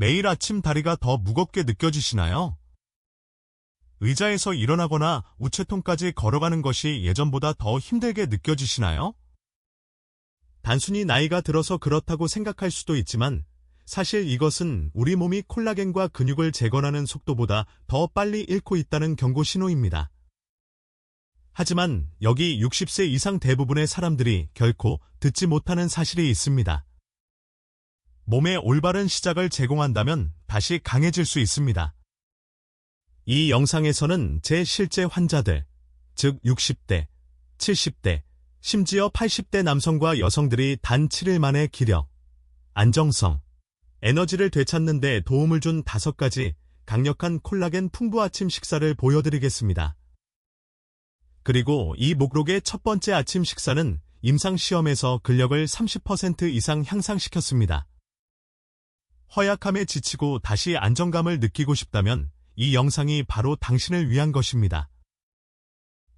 매일 아침 다리가 더 무겁게 느껴지시나요? 의자에서 일어나거나 우체통까지 걸어가는 것이 예전보다 더 힘들게 느껴지시나요? 단순히 나이가 들어서 그렇다고 생각할 수도 있지만 사실 이것은 우리 몸이 콜라겐과 근육을 재건하는 속도보다 더 빨리 잃고 있다는 경고 신호입니다. 하지만 여기 60세 이상 대부분의 사람들이 결코 듣지 못하는 사실이 있습니다. 몸의 올바른 시작을 제공한다면 다시 강해질 수 있습니다. 이 영상에서는 제 실제 환자들, 즉 60대, 70대, 심지어 80대 남성과 여성들이 단 7일 만에 기력, 안정성, 에너지를 되찾는 데 도움을 준 다섯 가지 강력한 콜라겐 풍부 아침 식사를 보여드리겠습니다. 그리고 이 목록의 첫 번째 아침 식사는 임상시험에서 근력을 30% 이상 향상시켰습니다. 허약함에 지치고 다시 안정감을 느끼고 싶다면 이 영상이 바로 당신을 위한 것입니다.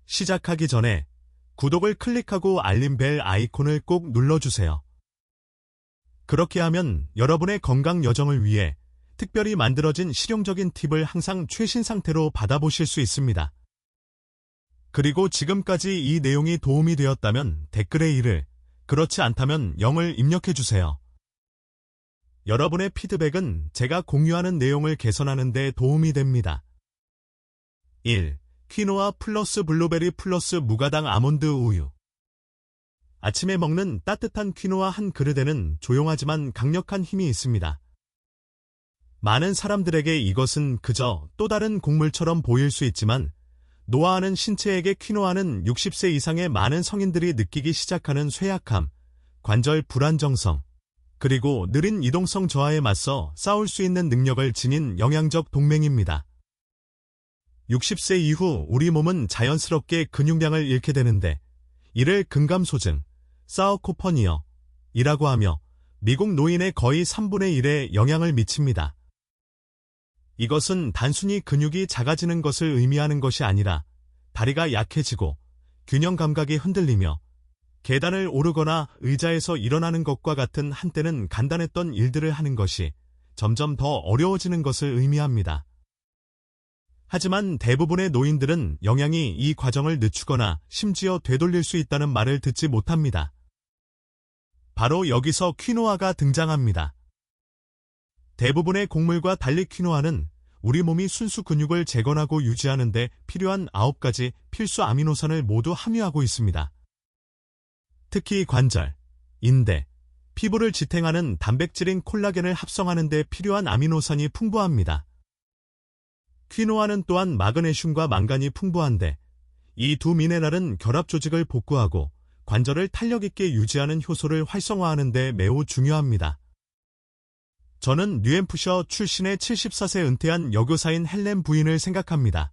시작하기 전에 구독을 클릭하고 알림벨 아이콘을 꼭 눌러주세요. 그렇게 하면 여러분의 건강 여정을 위해 특별히 만들어진 실용적인 팁을 항상 최신 상태로 받아보실 수 있습니다. 그리고 지금까지 이 내용이 도움이 되었다면 댓글에 이를, 그렇지 않다면 0을 입력해주세요. 여러분의 피드백은 제가 공유하는 내용을 개선하는 데 도움이 됩니다. 1. 퀴노아 플러스 블루베리 플러스 무가당 아몬드 우유 아침에 먹는 따뜻한 퀴노아 한 그릇에는 조용하지만 강력한 힘이 있습니다. 많은 사람들에게 이것은 그저 또 다른 곡물처럼 보일 수 있지만 노화하는 신체에게 퀴노아는 60세 이상의 많은 성인들이 느끼기 시작하는 쇠약함, 관절 불안정성, 그리고 느린 이동성 저하에 맞서 싸울 수 있는 능력을 지닌 영양적 동맹입니다. 60세 이후 우리 몸은 자연스럽게 근육량을 잃게 되는데 이를 근감소증, 사우코퍼니어 이라고 하며 미국 노인의 거의 3분의 1에 영향을 미칩니다. 이것은 단순히 근육이 작아지는 것을 의미하는 것이 아니라 다리가 약해지고 균형 감각이 흔들리며 계단을 오르거나 의자에서 일어나는 것과 같은 한때는 간단했던 일들을 하는 것이 점점 더 어려워지는 것을 의미합니다. 하지만 대부분의 노인들은 영양이 이 과정을 늦추거나 심지어 되돌릴 수 있다는 말을 듣지 못합니다. 바로 여기서 퀴노아가 등장합니다. 대부분의 곡물과 달리 퀴노아는 우리 몸이 순수 근육을 재건하고 유지하는 데 필요한 9가지 필수 아미노산을 모두 함유하고 있습니다. 특히 관절, 인대, 피부를 지탱하는 단백질인 콜라겐을 합성하는 데 필요한 아미노산이 풍부합니다. 퀴노아는 또한 마그네슘과 망간이 풍부한데 이 두 미네랄은 결합 조직을 복구하고 관절을 탄력 있게 유지하는 효소를 활성화하는 데 매우 중요합니다. 저는 뉴햄프셔 출신의 74세 은퇴한 여교사인 헬렌 부인을 생각합니다.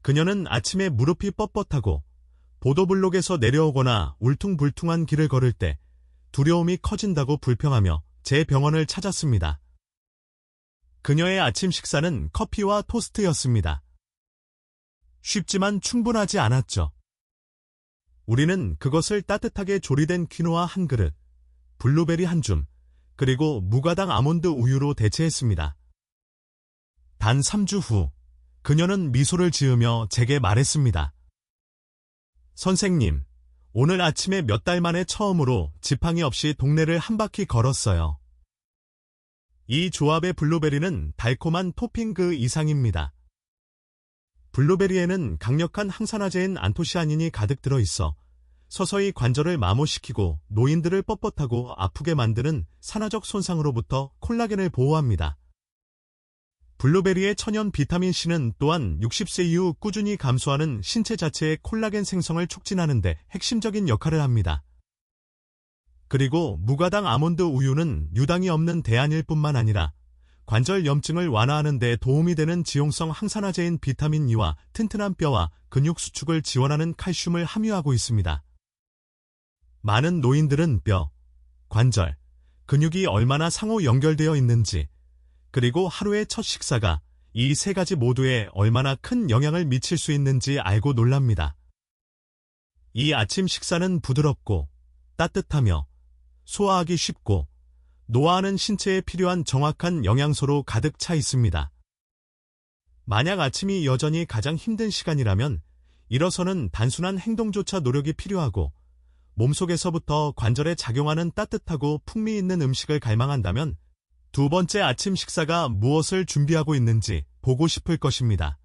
그녀는 아침에 무릎이 뻣뻣하고 보도블록에서 내려오거나 울퉁불퉁한 길을 걸을 때 두려움이 커진다고 불평하며 제 병원을 찾았습니다. 그녀의 아침 식사는 커피와 토스트였습니다. 쉽지만 충분하지 않았죠. 우리는 그것을 따뜻하게 조리된 퀴노아 한 그릇, 블루베리 한 줌, 그리고 무가당 아몬드 우유로 대체했습니다. 단 3주 후, 그녀는 미소를 지으며 제게 말했습니다. 선생님, 오늘 아침에 몇 달 만에 처음으로 지팡이 없이 동네를 한 바퀴 걸었어요. 이 조합의 블루베리는 달콤한 토핑 그 이상입니다. 블루베리에는 강력한 항산화제인 안토시아닌이 가득 들어 있어 서서히 관절을 마모시키고 노인들을 뻣뻣하고 아프게 만드는 산화적 손상으로부터 콜라겐을 보호합니다. 블루베리의 천연 비타민C는 또한 60세 이후 꾸준히 감소하는 신체 자체의 콜라겐 생성을 촉진하는 데 핵심적인 역할을 합니다. 그리고 무가당 아몬드 우유는 유당이 없는 대안일 뿐만 아니라 관절 염증을 완화하는 데 도움이 되는 지용성 항산화제인 비타민 E와 튼튼한 뼈와 근육 수축을 지원하는 칼슘을 함유하고 있습니다. 많은 노인들은 뼈, 관절, 근육이 얼마나 상호 연결되어 있는지 그리고 하루의 첫 식사가 이 세 가지 모두에 얼마나 큰 영향을 미칠 수 있는지 알고 놀랍니다. 이 아침 식사는 부드럽고 따뜻하며 소화하기 쉽고 노화하는 신체에 필요한 정확한 영양소로 가득 차 있습니다. 만약 아침이 여전히 가장 힘든 시간이라면 일어서는 단순한 행동조차 노력이 필요하고 몸속에서부터 관절에 작용하는 따뜻하고 풍미 있는 음식을 갈망한다면 두 번째 아침 식사가 무엇을 준비하고 있는지 보고 싶을 것입니다.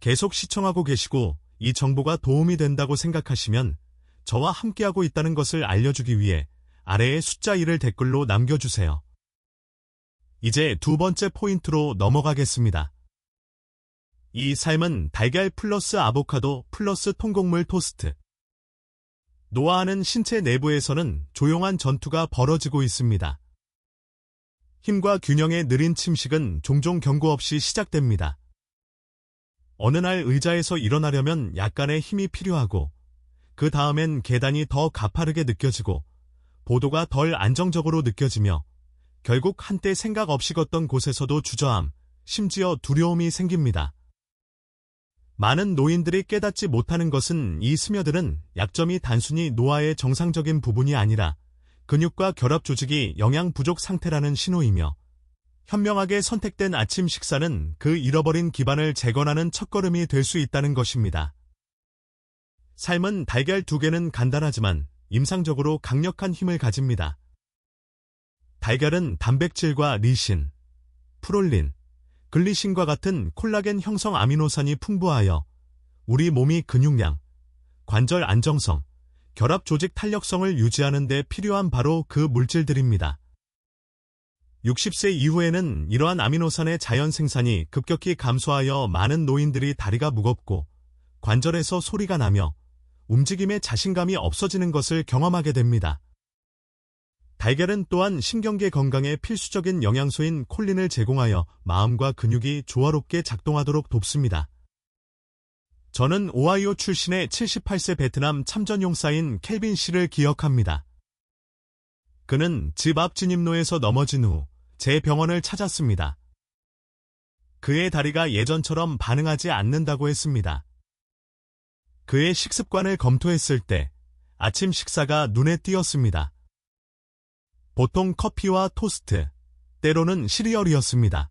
계속 시청하고 계시고 이 정보가 도움이 된다고 생각하시면 저와 함께하고 있다는 것을 알려주기 위해 아래에 숫자 1을 댓글로 남겨주세요. 이제 두 번째 포인트로 넘어가겠습니다. 이 삶은 달걀 플러스 아보카도 플러스 통곡물 토스트. 노화하는 신체 내부에서는 조용한 전투가 벌어지고 있습니다. 힘과 균형의 느린 침식은 종종 경고 없이 시작됩니다. 어느 날 의자에서 일어나려면 약간의 힘이 필요하고 그 다음엔 계단이 더 가파르게 느껴지고 보도가 덜 안정적으로 느껴지며 결국 한때 생각 없이 걷던 곳에서도 주저함, 심지어 두려움이 생깁니다. 많은 노인들이 깨닫지 못하는 것은 이 스며들은 약점이 단순히 노화의 정상적인 부분이 아니라 근육과 결합 조직이 영양 부족 상태라는 신호이며 현명하게 선택된 아침 식사는 그 잃어버린 기반을 재건하는 첫걸음이 될 수 있다는 것입니다. 삶은 달걀 두 개는 간단하지만 임상적으로 강력한 힘을 가집니다. 달걀은 단백질과 리신, 프롤린, 글리신과 같은 콜라겐 형성 아미노산이 풍부하여 우리 몸이 근육량, 관절 안정성, 결합 조직 탄력성을 유지하는 데 필요한 바로 그 물질들입니다. 60세 이후에는 이러한 아미노산의 자연 생산이 급격히 감소하여 많은 노인들이 다리가 무겁고 관절에서 소리가 나며 움직임에 자신감이 없어지는 것을 경험하게 됩니다. 달걀은 또한 신경계 건강에 필수적인 영양소인 콜린을 제공하여 마음과 근육이 조화롭게 작동하도록 돕습니다. 저는 오하이오 출신의 78세 베트남 참전용사인 켈빈 씨를 기억합니다. 그는 집 앞 진입로에서 넘어진 후 제 병원을 찾았습니다. 그의 다리가 예전처럼 반응하지 않는다고 했습니다. 그의 식습관을 검토했을 때 아침 식사가 눈에 띄었습니다. 보통 커피와 토스트, 때로는 시리얼이었습니다.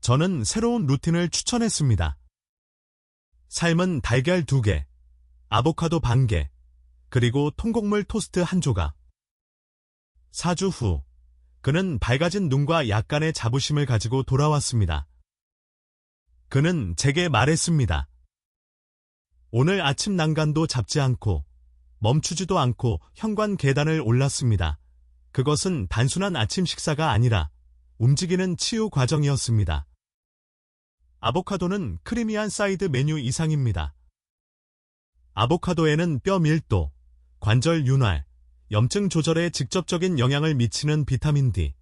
저는 새로운 루틴을 추천했습니다. 삶은 달걀 2개, 아보카도 반개, 그리고 통곡물 토스트 한 조각. 4주 후, 그는 밝아진 눈과 약간의 자부심을 가지고 돌아왔습니다. 그는 제게 말했습니다. 오늘 아침 난간도 잡지 않고 멈추지도 않고 현관 계단을 올랐습니다. 그것은 단순한 아침 식사가 아니라 움직이는 치유 과정이었습니다. 아보카도는 크리미한 사이드 메뉴 이상입니다. 아보카도에는 뼈 밀도, 관절 윤활, 염증 조절에 직접적인 영향을 미치는 비타민 D,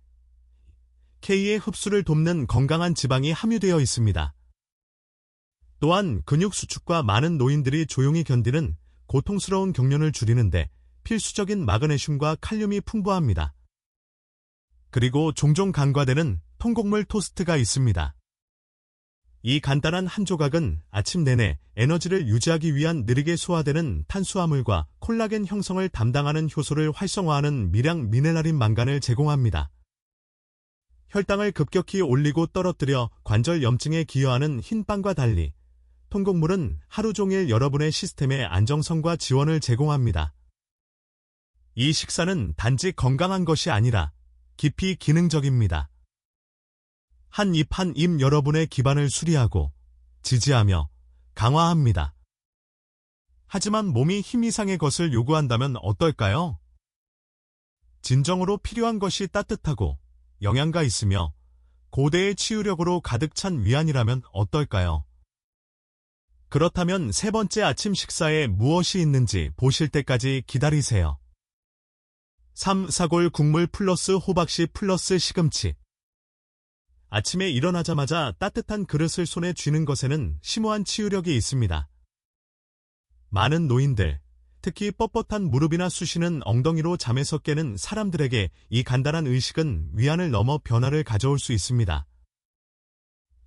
K의 흡수를 돕는 건강한 지방이 함유되어 있습니다. 또한 근육 수축과 많은 노인들이 조용히 견디는 고통스러운 경련을 줄이는데 필수적인 마그네슘과 칼륨이 풍부합니다. 그리고 종종 간과되는 통곡물 토스트가 있습니다. 이 간단한 한 조각은 아침 내내 에너지를 유지하기 위한 느리게 소화되는 탄수화물과 콜라겐 형성을 담당하는 효소를 활성화하는 미량 미네랄인 망간을 제공합니다. 혈당을 급격히 올리고 떨어뜨려 관절 염증에 기여하는 흰빵과 달리 통곡물은 하루 종일 여러분의 시스템의 안정성과 지원을 제공합니다. 이 식사는 단지 건강한 것이 아니라 깊이 기능적입니다. 한 입 한 입 여러분의 기반을 수리하고 지지하며 강화합니다. 하지만 몸이 힘 이상의 것을 요구한다면 어떨까요? 진정으로 필요한 것이 따뜻하고 영양가 있으며 고대의 치유력으로 가득 찬 위안이라면 어떨까요? 그렇다면 세 번째 아침 식사에 무엇이 있는지 보실 때까지 기다리세요. 3. 사골 국물 플러스 호박씨 플러스 시금치 아침에 일어나자마자 따뜻한 그릇을 손에 쥐는 것에는 심오한 치유력이 있습니다. 많은 노인들, 특히 뻣뻣한 무릎이나 쑤시는 엉덩이로 잠에서 깨는 사람들에게 이 간단한 의식은 위안을 넘어 변화를 가져올 수 있습니다.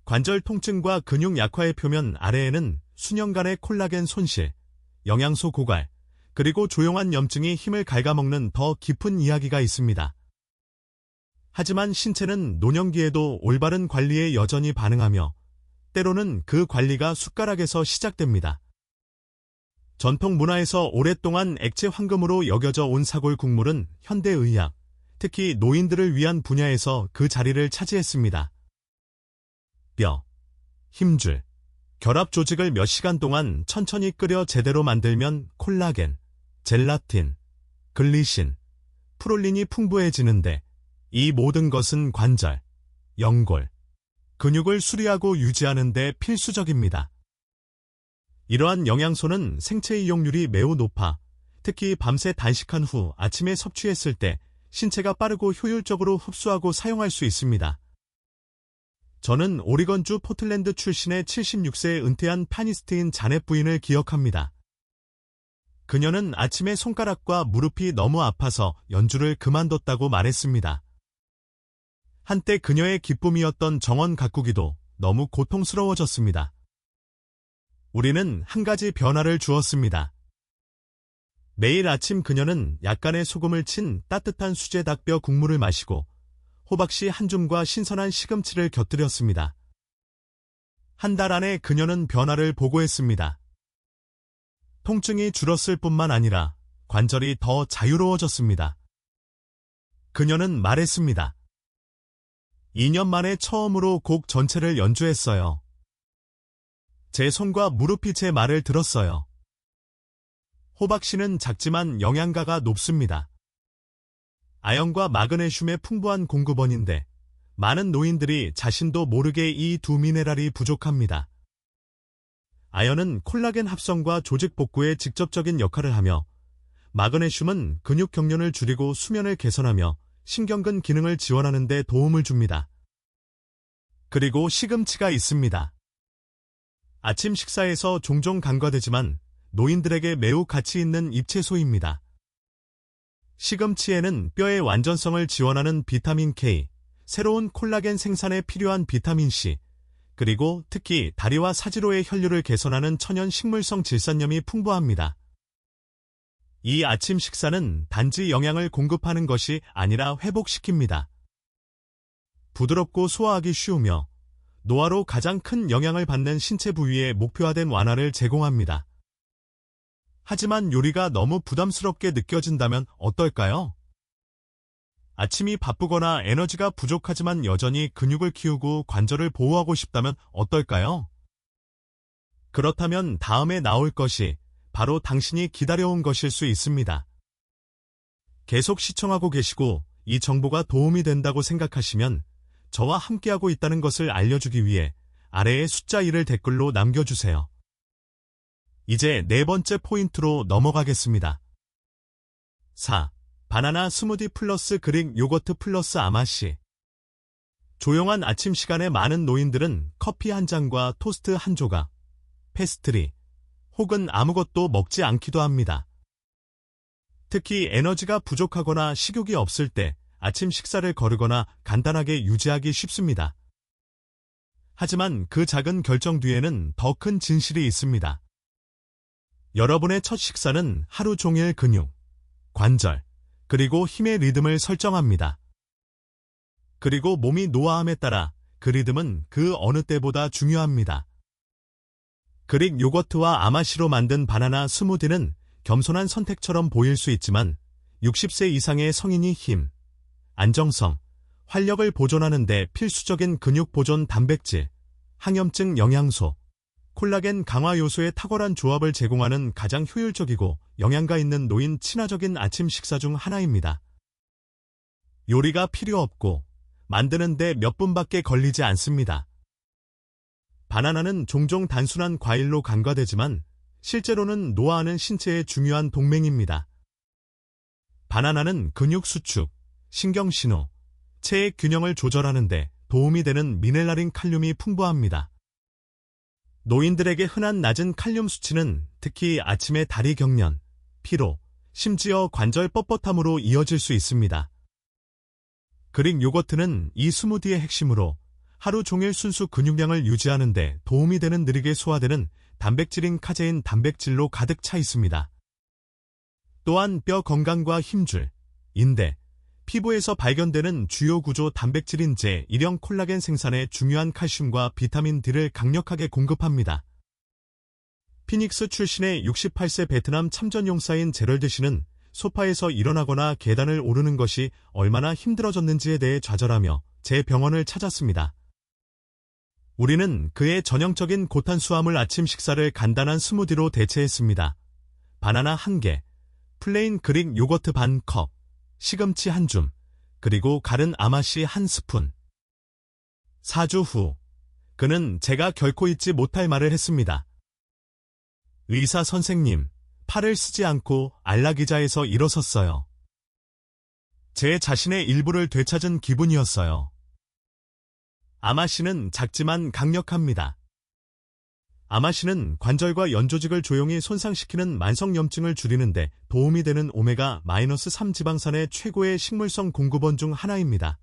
관절 통증과 근육 약화의 표면 아래에는 수년간의 콜라겐 손실, 영양소 고갈, 그리고 조용한 염증이 힘을 갉아먹는 더 깊은 이야기가 있습니다. 하지만 신체는 노년기에도 올바른 관리에 여전히 반응하며 때로는 그 관리가 숟가락에서 시작됩니다. 전통 문화에서 오랫동안 액체 황금으로 여겨져 온 사골 국물은 현대의학, 특히 노인들을 위한 분야에서 그 자리를 차지했습니다. 뼈, 힘줄, 결합 조직을 몇 시간 동안 천천히 끓여 제대로 만들면 콜라겐, 젤라틴, 글리신, 프롤린이 풍부해지는데 이 모든 것은 관절, 연골, 근육을 수리하고 유지하는 데 필수적입니다. 이러한 영양소는 생체 이용률이 매우 높아 특히 밤새 단식한 후 아침에 섭취했을 때 신체가 빠르고 효율적으로 흡수하고 사용할 수 있습니다. 저는 오리건주 포틀랜드 출신의 76세에 은퇴한 파니스트인 자넷 부인을 기억합니다. 그녀는 아침에 손가락과 무릎이 너무 아파서 연주를 그만뒀다고 말했습니다. 한때 그녀의 기쁨이었던 정원 가꾸기도 너무 고통스러워졌습니다. 우리는 한 가지 변화를 주었습니다. 매일 아침 그녀는 약간의 소금을 친 따뜻한 수제 닭뼈 국물을 마시고 호박씨 한 줌과 신선한 시금치를 곁들였습니다. 한 달 안에 그녀는 변화를 보고했습니다. 통증이 줄었을 뿐만 아니라 관절이 더 자유로워졌습니다. 그녀는 말했습니다. 2년 만에 처음으로 곡 전체를 연주했어요. 제 손과 무릎이 제 말을 들었어요. 호박 씨는 작지만 영양가가 높습니다. 아연과 마그네슘의 풍부한 공급원인데 많은 노인들이 자신도 모르게 이 두 미네랄이 부족합니다. 아연은 콜라겐 합성과 조직 복구에 직접적인 역할을 하며 마그네슘은 근육 경련을 줄이고 수면을 개선하며 신경근 기능을 지원하는 데 도움을 줍니다. 그리고 시금치가 있습니다. 아침 식사에서 종종 간과되지만 노인들에게 매우 가치 있는 잎채소입니다. 시금치에는 뼈의 완전성을 지원하는 비타민 K, 새로운 콜라겐 생산에 필요한 비타민 C, 그리고 특히 다리와 사지로의 혈류를 개선하는 천연 식물성 질산염이 풍부합니다. 이 아침 식사는 단지 영양을 공급하는 것이 아니라 회복시킵니다. 부드럽고 소화하기 쉬우며 노화로 가장 큰 영향을 받는 신체 부위에 목표화된 완화를 제공합니다. 하지만 요리가 너무 부담스럽게 느껴진다면 어떨까요? 아침이 바쁘거나 에너지가 부족하지만 여전히 근육을 키우고 관절을 보호하고 싶다면 어떨까요? 그렇다면 다음에 나올 것이 바로 당신이 기다려온 것일 수 있습니다. 계속 시청하고 계시고 이 정보가 도움이 된다고 생각하시면 저와 함께하고 있다는 것을 알려주기 위해 아래의 숫자 1을 댓글로 남겨주세요. 이제 네 번째 포인트로 넘어가겠습니다. 4. 바나나 스무디 플러스 그릭 요거트 플러스 아마시 조용한 아침 시간에 많은 노인들은 커피 한 잔과 토스트 한 조각, 페스트리, 혹은 아무것도 먹지 않기도 합니다. 특히 에너지가 부족하거나 식욕이 없을 때 아침 식사를 거르거나 간단하게 유지하기 쉽습니다. 하지만 그 작은 결정 뒤에는 더 큰 진실이 있습니다. 여러분의 첫 식사는 하루 종일 근육, 관절, 그리고 힘의 리듬을 설정합니다. 그리고 몸이 노화함에 따라 그 리듬은 그 어느 때보다 중요합니다. 그릭 요거트와 아마시로 만든 바나나 스무디는 겸손한 선택처럼 보일 수 있지만 60세 이상의 성인이 힘, 안정성, 활력을 보존하는 데 필수적인 근육 보존 단백질, 항염증 영양소, 콜라겐 강화 요소의 탁월한 조합을 제공하는 가장 효율적이고 영양가 있는 노인 친화적인 아침 식사 중 하나입니다. 요리가 필요 없고 만드는데 몇 분밖에 걸리지 않습니다. 바나나는 종종 단순한 과일로 간과되지만 실제로는 노화하는 신체의 중요한 동맹입니다. 바나나는 근육 수축, 신경 신호, 체의 균형을 조절하는데 도움이 되는 미네랄인 칼륨이 풍부합니다. 노인들에게 흔한 낮은 칼륨 수치는 특히 아침의 다리 경련, 피로, 심지어 관절 뻣뻣함으로 이어질 수 있습니다. 그릭 요거트는 이 스무디의 핵심으로 하루 종일 순수 근육량을 유지하는 데 도움이 되는 느리게 소화되는 단백질인 카제인 단백질로 가득 차 있습니다. 또한 뼈 건강과 힘줄, 인대, 피부에서 발견되는 주요 구조 단백질인 제1형 콜라겐 생산에 중요한 칼슘과 비타민 D를 강력하게 공급합니다. 피닉스 출신의 68세 베트남 참전 용사인 제럴드 씨는 소파에서 일어나거나 계단을 오르는 것이 얼마나 힘들어졌는지에 대해 좌절하며 제 병원을 찾았습니다. 우리는 그의 전형적인 고탄수화물 아침 식사를 간단한 스무디로 대체했습니다. 바나나 1개, 플레인 그릭 요거트 반 컵, 시금치 한 줌, 그리고 가른 아마씨 한 스푼. 4주 후, 그는 제가 결코 잊지 못할 말을 했습니다. 의사 선생님, 팔을 쓰지 않고 안락의자에서 일어섰어요. 제 자신의 일부를 되찾은 기분이었어요. 아마씨는 작지만 강력합니다. 아마씨는 관절과 연조직을 조용히 손상시키는 만성염증을 줄이는데 도움이 되는 오메가-3 지방산의 최고의 식물성 공급원 중 하나입니다.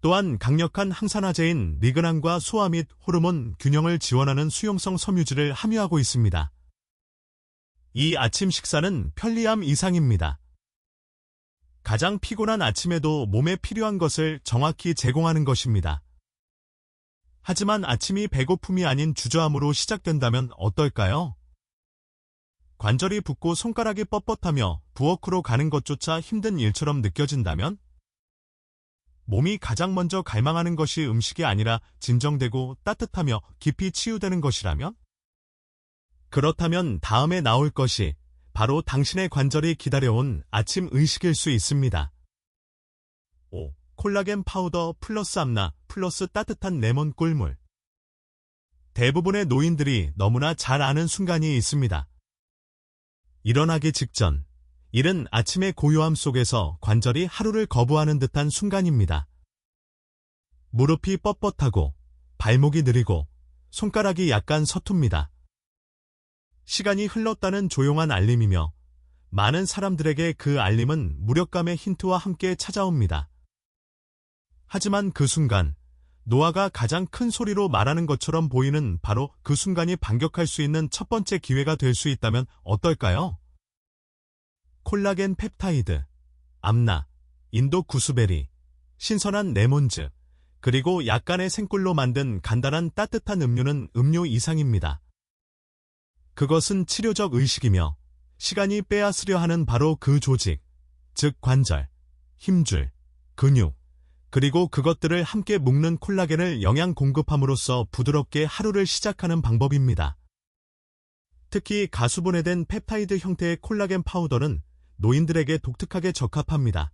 또한 강력한 항산화제인 리그난과 소화 및 호르몬 균형을 지원하는 수용성 섬유질을 함유하고 있습니다. 이 아침 식사는 편리함 이상입니다. 가장 피곤한 아침에도 몸에 필요한 것을 정확히 제공하는 것입니다. 하지만 아침이 배고픔이 아닌 주저함으로 시작된다면 어떨까요? 관절이 붓고 손가락이 뻣뻣하며 부엌으로 가는 것조차 힘든 일처럼 느껴진다면? 몸이 가장 먼저 갈망하는 것이 음식이 아니라 진정되고 따뜻하며 깊이 치유되는 것이라면? 그렇다면 다음에 나올 것이 바로 당신의 관절이 기다려온 아침 의식일 수 있습니다. 5. 콜라겐 파우더 플러스 암나 플러스 따뜻한 레몬 꿀물. 대부분의 노인들이 너무나 잘 아는 순간이 있습니다. 일어나기 직전, 이른 아침의 고요함 속에서 관절이 하루를 거부하는 듯한 순간입니다. 무릎이 뻣뻣하고 발목이 느리고 손가락이 약간 서툽니다. 시간이 흘렀다는 조용한 알림이며 많은 사람들에게 그 알림은 무력감의 힌트와 함께 찾아옵니다. 하지만 그 순간 노아가 가장 큰 소리로 말하는 것처럼 보이는 바로 그 순간이 반격할 수 있는 첫 번째 기회가 될 수 있다면 어떨까요? 콜라겐 펩타이드, 암나, 인도 구스베리, 신선한 레몬즙, 그리고 약간의 생꿀로 만든 간단한 따뜻한 음료는 음료 이상입니다. 그것은 치료적 의식이며 시간이 빼앗으려 하는 바로 그 조직, 즉 관절, 힘줄, 근육, 그리고 그것들을 함께 묶는 콜라겐을 영양 공급함으로써 부드럽게 하루를 시작하는 방법입니다. 특히 가수분해된 펩타이드 형태의 콜라겐 파우더는 노인들에게 독특하게 적합합니다.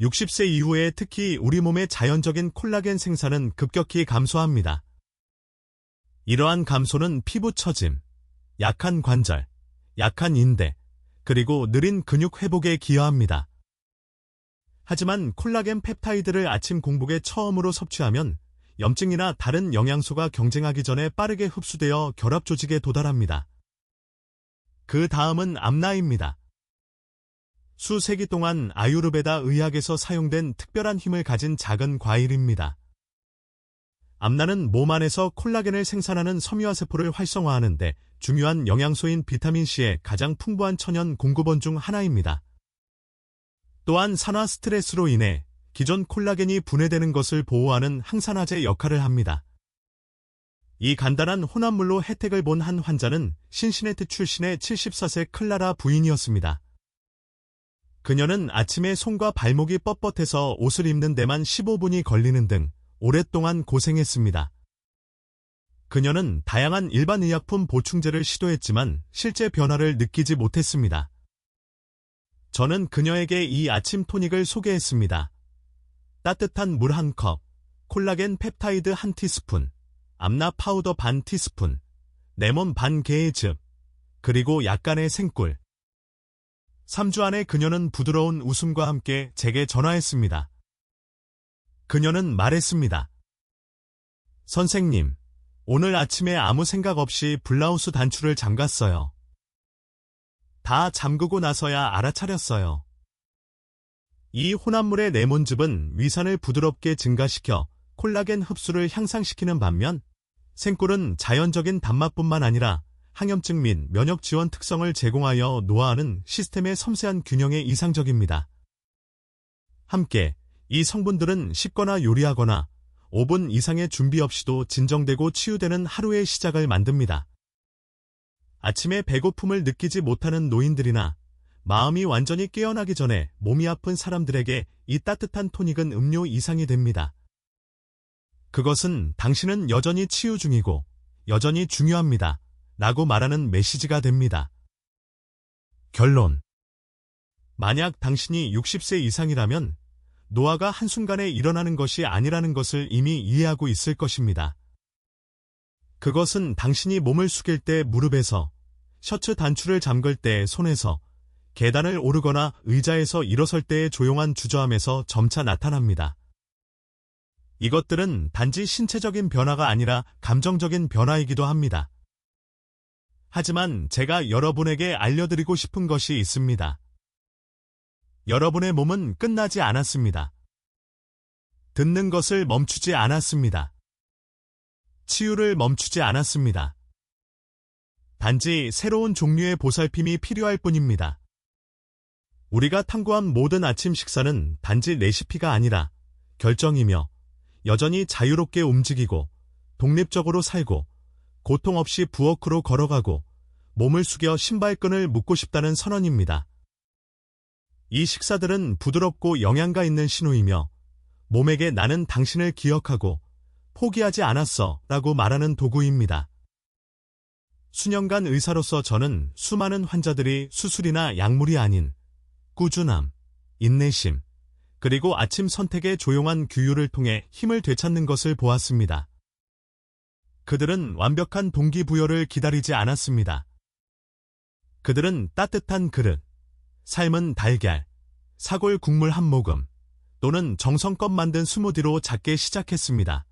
60세 이후에 특히 우리 몸의 자연적인 콜라겐 생산은 급격히 감소합니다. 이러한 감소는 피부 처짐, 약한 관절, 약한 인대, 그리고 느린 근육 회복에 기여합니다. 하지만 콜라겐 펩타이드를 아침 공복에 처음으로 섭취하면 염증이나 다른 영양소가 경쟁하기 전에 빠르게 흡수되어 결합 조직에 도달합니다. 그 다음은 암나입니다. 수세기 동안 아유르베다 의학에서 사용된 특별한 힘을 가진 작은 과일입니다. 암나는 몸 안에서 콜라겐을 생산하는 섬유화세포를 활성화하는데 중요한 영양소인 비타민C의 가장 풍부한 천연 공급원 중 하나입니다. 또한 산화 스트레스로 인해 기존 콜라겐이 분해되는 것을 보호하는 항산화제 역할을 합니다. 이 간단한 혼합물로 혜택을 본 한 환자는 신시네트 출신의 74세 클라라 부인이었습니다. 그녀는 아침에 손과 발목이 뻣뻣해서 옷을 입는 데만 15분이 걸리는 등 오랫동안 고생했습니다. 그녀는 다양한 일반 의약품 보충제를 시도했지만 실제 변화를 느끼지 못했습니다. 저는 그녀에게 이 아침 토닉을 소개했습니다. 따뜻한 물 한 컵, 콜라겐 펩타이드 한 티스푼, 암나 파우더 반 티스푼, 레몬 반 개의 즙, 그리고 약간의 생꿀. 3주 안에 그녀는 부드러운 웃음과 함께 제게 전화했습니다. 그녀는 말했습니다. 선생님, 오늘 아침에 아무 생각 없이 블라우스 단추를 잠갔어요. 다 잠그고 나서야 알아차렸어요. 이 혼합물의 레몬즙은 위산을 부드럽게 증가시켜 콜라겐 흡수를 향상시키는 반면 생꿀은 자연적인 단맛뿐만 아니라 항염증 및 면역 지원 특성을 제공하여 노화하는 시스템의 섬세한 균형에 이상적입니다. 함께 이 성분들은 씹거나 요리하거나 5분 이상의 준비 없이도 진정되고 치유되는 하루의 시작을 만듭니다. 아침에 배고픔을 느끼지 못하는 노인들이나 마음이 완전히 깨어나기 전에 몸이 아픈 사람들에게 이 따뜻한 토닉은 음료 이상이 됩니다. 그것은 당신은 여전히 치유 중이고 여전히 중요합니다. 라고 말하는 메시지가 됩니다. 결론. 만약 당신이 60세 이상이라면 노화가 한순간에 일어나는 것이 아니라는 것을 이미 이해하고 있을 것입니다. 그것은 당신이 몸을 숙일 때 무릎에서, 셔츠 단추를 잠글 때 손에서, 계단을 오르거나 의자에서 일어설 때의 조용한 주저함에서 점차 나타납니다. 이것들은 단지 신체적인 변화가 아니라 감정적인 변화이기도 합니다. 하지만 제가 여러분에게 알려드리고 싶은 것이 있습니다. 여러분의 몸은 끝나지 않았습니다. 듣는 것을 멈추지 않았습니다. 치유를 멈추지 않았습니다. 단지 새로운 종류의 보살핌이 필요할 뿐입니다. 우리가 탐구한 모든 아침 식사는 단지 레시피가 아니라 결정이며 여전히 자유롭게 움직이고 독립적으로 살고 고통 없이 부엌으로 걸어가고 몸을 숙여 신발끈을 묶고 싶다는 선언입니다. 이 식사들은 부드럽고 영양가 있는 신호이며 몸에게 나는 당신을 기억하고 포기하지 않았어 라고 말하는 도구입니다. 수년간 의사로서 저는 수많은 환자들이 수술이나 약물이 아닌 꾸준함, 인내심, 그리고 아침 선택의 조용한 규율을 통해 힘을 되찾는 것을 보았습니다. 그들은 완벽한 동기부여를 기다리지 않았습니다. 그들은 따뜻한 그릇, 삶은 달걀, 사골 국물 한 모금, 또는 정성껏 만든 스무디로 작게 시작했습니다.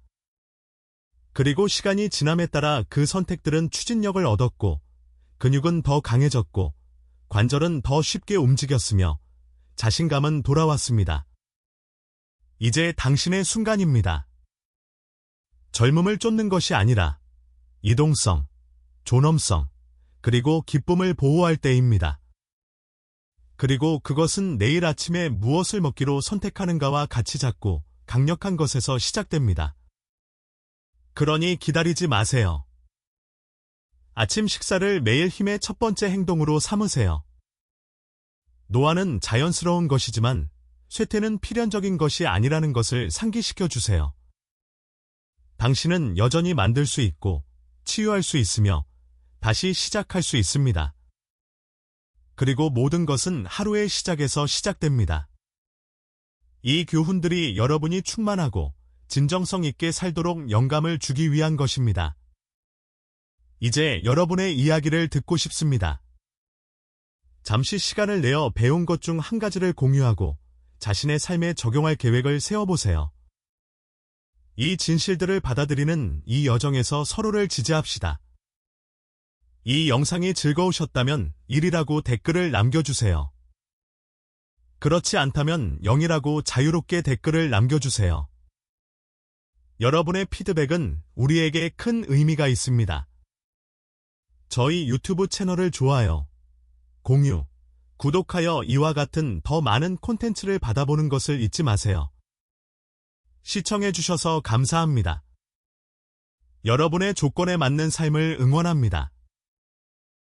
그리고 시간이 지남에 따라 그 선택들은 추진력을 얻었고, 근육은 더 강해졌고, 관절은 더 쉽게 움직였으며, 자신감은 돌아왔습니다. 이제 당신의 순간입니다. 젊음을 쫓는 것이 아니라 이동성, 존엄성, 그리고 기쁨을 보호할 때입니다. 그리고 그것은 내일 아침에 무엇을 먹기로 선택하는가와 같이 작고 강력한 것에서 시작됩니다. 그러니 기다리지 마세요. 아침 식사를 매일 힘의 첫 번째 행동으로 삼으세요. 노화는 자연스러운 것이지만 쇠퇴는 필연적인 것이 아니라는 것을 상기시켜 주세요. 당신은 여전히 만들 수 있고 치유할 수 있으며 다시 시작할 수 있습니다. 그리고 모든 것은 하루의 시작에서 시작됩니다. 이 교훈들이 여러분이 충만하고 진정성 있게 살도록 영감을 주기 위한 것입니다. 이제 여러분의 이야기를 듣고 싶습니다. 잠시 시간을 내어 배운 것 중 한 가지를 공유하고 자신의 삶에 적용할 계획을 세워보세요. 이 진실들을 받아들이는 이 여정에서 서로를 지지합시다. 이 영상이 즐거우셨다면 1이라고 댓글을 남겨주세요. 그렇지 않다면 0이라고 자유롭게 댓글을 남겨주세요. 여러분의 피드백은 우리에게 큰 의미가 있습니다. 저희 유튜브 채널을 좋아요, 공유, 구독하여 이와 같은 더 많은 콘텐츠를 받아보는 것을 잊지 마세요. 시청해주셔서 감사합니다. 여러분의 조건에 맞는 삶을 응원합니다.